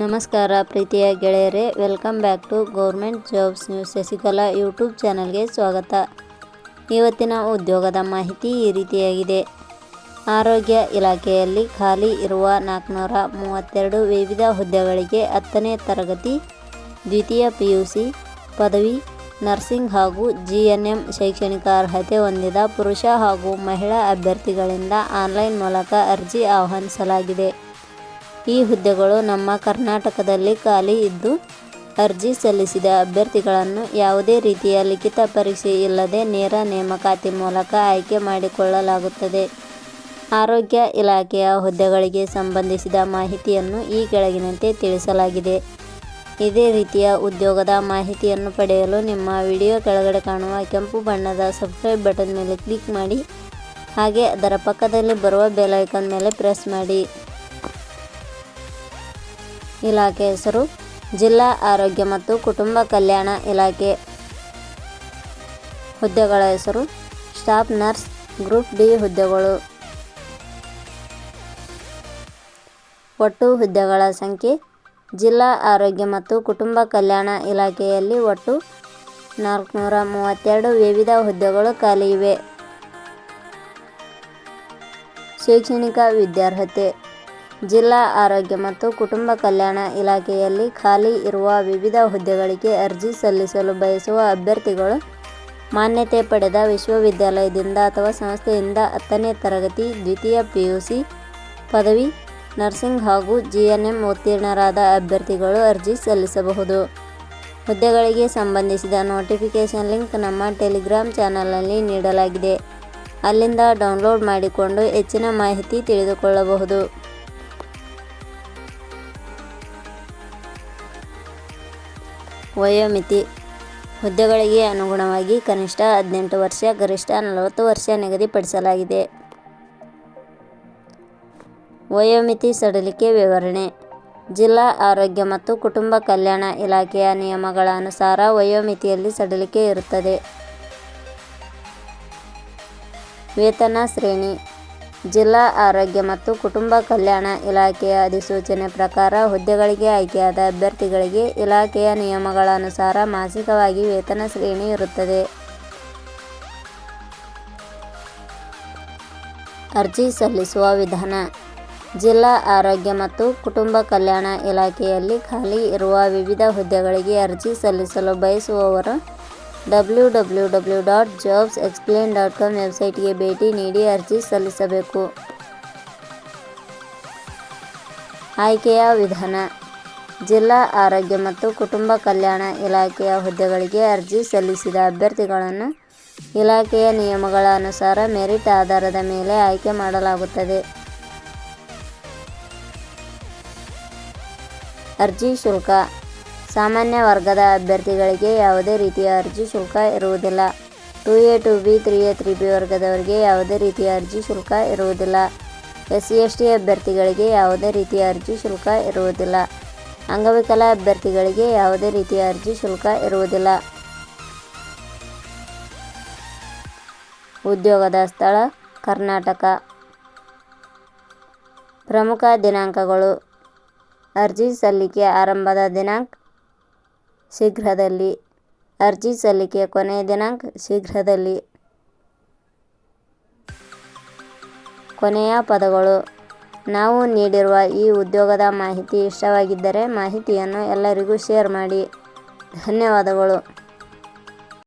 ನಮಸ್ಕಾರ ಪ್ರೀತಿಯ ಗೆಳೆಯರೇ, welcome back to government jobs news Shashikala YouTube ಚಾನಲ್ಗೆ ಸ್ವಾಗತ. ಇವತ್ತಿನ ಉದ್ಯೋಗದ ಮಾಹಿತಿ ಈ ರೀತಿಯಾಗಿದೆ. ಆರೋಗ್ಯ ಇಲಾಖೆಯಲ್ಲಿ ಖಾಲಿ ಇರುವ ನಾಲ್ಕುನೂರ ಮೂವತ್ತೆರಡು ವಿವಿಧ ಹುದ್ದೆಗಳಿಗೆ ಹತ್ತನೇ ತರಗತಿ, ದ್ವಿತೀಯ ಪಿ ಯು ಸಿ ಪದವಿ, ನರ್ಸಿಂಗ್ ಹಾಗೂ ಜಿ ಎನ್ ಎಂ ಶೈಕ್ಷಣಿಕ ಅರ್ಹತೆ ಹೊಂದಿದ ಪುರುಷ ಹಾಗೂ ಮಹಿಳಾ ಅಭ್ಯರ್ಥಿಗಳಿಂದ ಆನ್ಲೈನ್ ಮೂಲಕ ಅರ್ಜಿ ಆಹ್ವಾನಿಸಲಾಗಿದೆ. ಈ ಹುದ್ದೆಗಳು ನಮ್ಮ ಕರ್ನಾಟಕದಲ್ಲಿ ಖಾಲಿ ಇದ್ದು ಅರ್ಜಿ ಸಲ್ಲಿಸಿದ ಅಭ್ಯರ್ಥಿಗಳನ್ನು ಯಾವುದೇ ರೀತಿಯ ಲಿಖಿತ ಪರೀಕ್ಷೆ ಇಲ್ಲದೆ ನೇರ ನೇಮಕಾತಿ ಮೂಲಕ ಆಯ್ಕೆ ಮಾಡಿಕೊಳ್ಳಲಾಗುತ್ತದೆ. ಆರೋಗ್ಯ ಇಲಾಖೆಯ ಹುದ್ದೆಗಳಿಗೆ ಸಂಬಂಧಿಸಿದ ಮಾಹಿತಿಯನ್ನು ಈ ಕೆಳಗಿನಂತೆ ತಿಳಿಸಲಾಗಿದೆ. ಇದೇ ರೀತಿಯ ಉದ್ಯೋಗದ ಮಾಹಿತಿಯನ್ನು ಪಡೆಯಲು ನಿಮ್ಮ ವಿಡಿಯೋ ಕೆಳಗಡೆ ಕಾಣುವ ಕೆಂಪು ಬಣ್ಣದ ಸಬ್ಸ್ಕ್ರೈಬ್ ಬಟನ್ ಮೇಲೆ ಕ್ಲಿಕ್ ಮಾಡಿ, ಹಾಗೆ ಅದರ ಪಕ್ಕದಲ್ಲಿ ಬರುವ ಬೆಲ್ ಐಕಾನ್ ಮೇಲೆ ಪ್ರೆಸ್ ಮಾಡಿ. ಇಲಾಖೆ ಹೆಸರು, ಜಿಲ್ಲಾ ಆರೋಗ್ಯ ಮತ್ತು ಕುಟುಂಬ ಕಲ್ಯಾಣ ಇಲಾಖೆ ಹುದ್ದೆಗಳ ಹೆಸರು, ಸ್ಟಾಫ್ ನರ್ಸ್ ಗ್ರೂಪ್ ಡಿ ಹುದ್ದೆಗಳು. ಒಟ್ಟು ಹುದ್ದೆಗಳ ಸಂಖ್ಯೆ, ಜಿಲ್ಲಾ ಆರೋಗ್ಯ ಮತ್ತು ಕುಟುಂಬ ಕಲ್ಯಾಣ ಇಲಾಖೆಯಲ್ಲಿ ಒಟ್ಟು ನಾಲ್ಕುನೂರ ಮೂವತ್ತೆರಡು ವಿವಿಧ ಹುದ್ದೆಗಳು ಖಾಲಿ ಇವೆ. ಶೈಕ್ಷಣಿಕ ವಿದ್ಯಾರ್ಹತೆ ಜಿಲ್ಲಾ ಆರೋಗ್ಯ ಮತ್ತು ಕುಟುಂಬ ಕಲ್ಯಾಣ ಇಲಾಖೆಯಲ್ಲಿ ಖಾಲಿ ಇರುವ ವಿವಿಧ ಹುದ್ದೆಗಳಿಗೆ ಅರ್ಜಿ ಸಲ್ಲಿಸಲು ಬಯಸುವ ಅಭ್ಯರ್ಥಿಗಳು ಮಾನ್ಯತೆ ಪಡೆದ ವಿಶ್ವವಿದ್ಯಾಲಯದಿಂದ ಅಥವಾ ಸಂಸ್ಥೆಯಿಂದ ಹತ್ತನೇ ತರಗತಿ, ದ್ವಿತೀಯ ಪಿ ಯು ಸಿ ಪದವಿ, ನರ್ಸಿಂಗ್ ಹಾಗೂ ಜಿ ಎನ್ ಎಂ ಉತ್ತೀರ್ಣರಾದ ಅಭ್ಯರ್ಥಿಗಳು ಅರ್ಜಿ ಸಲ್ಲಿಸಬಹುದು. ಹುದ್ದೆಗಳಿಗೆ ಸಂಬಂಧಿಸಿದ ನೋಟಿಫಿಕೇಷನ್ ಲಿಂಕ್ ನಮ್ಮ ಟೆಲಿಗ್ರಾಮ್ ಚಾನಲ್ನಲ್ಲಿ ನೀಡಲಾಗಿದೆ. ಅಲ್ಲಿಂದ ಡೌನ್ಲೋಡ್ ಮಾಡಿಕೊಂಡು ಹೆಚ್ಚಿನ ಮಾಹಿತಿ ತಿಳಿದುಕೊಳ್ಳಬಹುದು. ವಯೋಮಿತಿ. ಹುದ್ದೆಗಳಿಗೆ ಅನುಗುಣವಾಗಿ ಕನಿಷ್ಠ ಹದಿನೆಂಟು ವರ್ಷ, ಗರಿಷ್ಠ ನಲವತ್ತು ವರ್ಷ ನಿಗದಿಪಡಿಸಲಾಗಿದೆ. ವಯೋಮಿತಿ ಸಡಿಲಿಕೆ ವಿವರಣೆ. ಜಿಲ್ಲಾ ಆರೋಗ್ಯ ಮತ್ತು ಕುಟುಂಬ ಕಲ್ಯಾಣ ಇಲಾಖೆಯ ನಿಯಮಗಳ ಅನುಸಾರ ವಯೋಮಿತಿಯಲ್ಲಿ ಸಡಿಲಿಕೆ ಇರುತ್ತದೆ. ವೇತನ ಶ್ರೇಣಿ. ಜಿಲ್ಲಾ ಆರೋಗ್ಯ ಮತ್ತು ಕುಟುಂಬ ಕಲ್ಯಾಣ ಇಲಾಖೆಯ ಅಧಿಸೂಚನೆ ಪ್ರಕಾರ ಹುದ್ದೆಗಳಿಗೆ ಆಯ್ಕೆಯಾದ ಅಭ್ಯರ್ಥಿಗಳಿಗೆ ಇಲಾಖೆಯ ನಿಯಮಗಳ ಅನುಸಾರ ಮಾಸಿಕವಾಗಿ ವೇತನ ಶ್ರೇಣಿ ಇರುತ್ತದೆ. ಅರ್ಜಿ ಸಲ್ಲಿಸುವ ವಿಧಾನ. ಜಿಲ್ಲಾ ಆರೋಗ್ಯ ಮತ್ತು ಕುಟುಂಬ ಕಲ್ಯಾಣ ಇಲಾಖೆಯಲ್ಲಿ ಖಾಲಿ ಇರುವ ವಿವಿಧ ಹುದ್ದೆಗಳಿಗೆ ಅರ್ಜಿ ಸಲ್ಲಿಸಲು ಬಯಸುವವರು W W W dot jobs explain dot com ವೆಬ್ಸೈಟ್ಗೆ ಭೇಟಿ ನೀಡಿ ಅರ್ಜಿ ಸಲ್ಲಿಸಬೇಕು. ಆಯ್ಕೆಯ ವಿಧಾನ, ಜಿಲ್ಲಾ ಆರೋಗ್ಯ ಮತ್ತು ಕುಟುಂಬ ಕಲ್ಯಾಣ ಇಲಾಖೆಯ ಹುದ್ದೆಗಳಿಗೆ ಅರ್ಜಿ ಸಲ್ಲಿಸಿದ ಅಭ್ಯರ್ಥಿಗಳನ್ನು ಇಲಾಖೆಯ ನಿಯಮಗಳ ಅನುಸಾರ ಮೆರಿಟ್ ಆಧಾರದ ಮೇಲೆ ಆಯ್ಕೆ ಮಾಡಲಾಗುತ್ತದೆ. ಅರ್ಜಿ ಶುಲ್ಕ ಸಾಮಾನ್ಯ ವರ್ಗದ ಅಭ್ಯರ್ಥಿಗಳಿಗೆ ಯಾವುದೇ ರೀತಿಯ ಅರ್ಜಿ ಶುಲ್ಕ ಇರುವುದಿಲ್ಲ. Two A two B three A three B ವರ್ಗದವರಿಗೆ ಯಾವುದೇ ರೀತಿಯ ಅರ್ಜಿ ಶುಲ್ಕ ಇರುವುದಿಲ್ಲ. ಎಸ್ ಸಿ, ಎಸ್ ಟಿ ಅಭ್ಯರ್ಥಿಗಳಿಗೆ ಯಾವುದೇ ರೀತಿಯ ಅರ್ಜಿ ಶುಲ್ಕ ಇರುವುದಿಲ್ಲ. ಅಂಗವಿಕಲ ಅಭ್ಯರ್ಥಿಗಳಿಗೆ ಯಾವುದೇ ರೀತಿಯ ಅರ್ಜಿ ಶುಲ್ಕ ಇರುವುದಿಲ್ಲ. ಉದ್ಯೋಗದ ಸ್ಥಳ, ಕರ್ನಾಟಕ. ಪ್ರಮುಖ ದಿನಾಂಕಗಳು. ಅರ್ಜಿ ಸಲ್ಲಿಕೆ ಆರಂಭದ ದಿನಾಂಕ ಶೀಘ್ರದಲ್ಲಿ ಅರ್ಜಿ ಸಲ್ಲಿಕೆ ಕೊನೆಯ ದಿನಾಂಕ ಶೀಘ್ರದಲ್ಲಿ. ಕೊನೆಯ ಪದಗಳು. ನಾವು ನೀಡಿರುವ ಈ ಉದ್ಯೋಗದ ಮಾಹಿತಿ ಇಷ್ಟವಾಗಿದ್ದರೆ ಮಾಹಿತಿಯನ್ನು ಎಲ್ಲರಿಗೂ ಶೇರ್ ಮಾಡಿ. ಧನ್ಯವಾದಗಳು.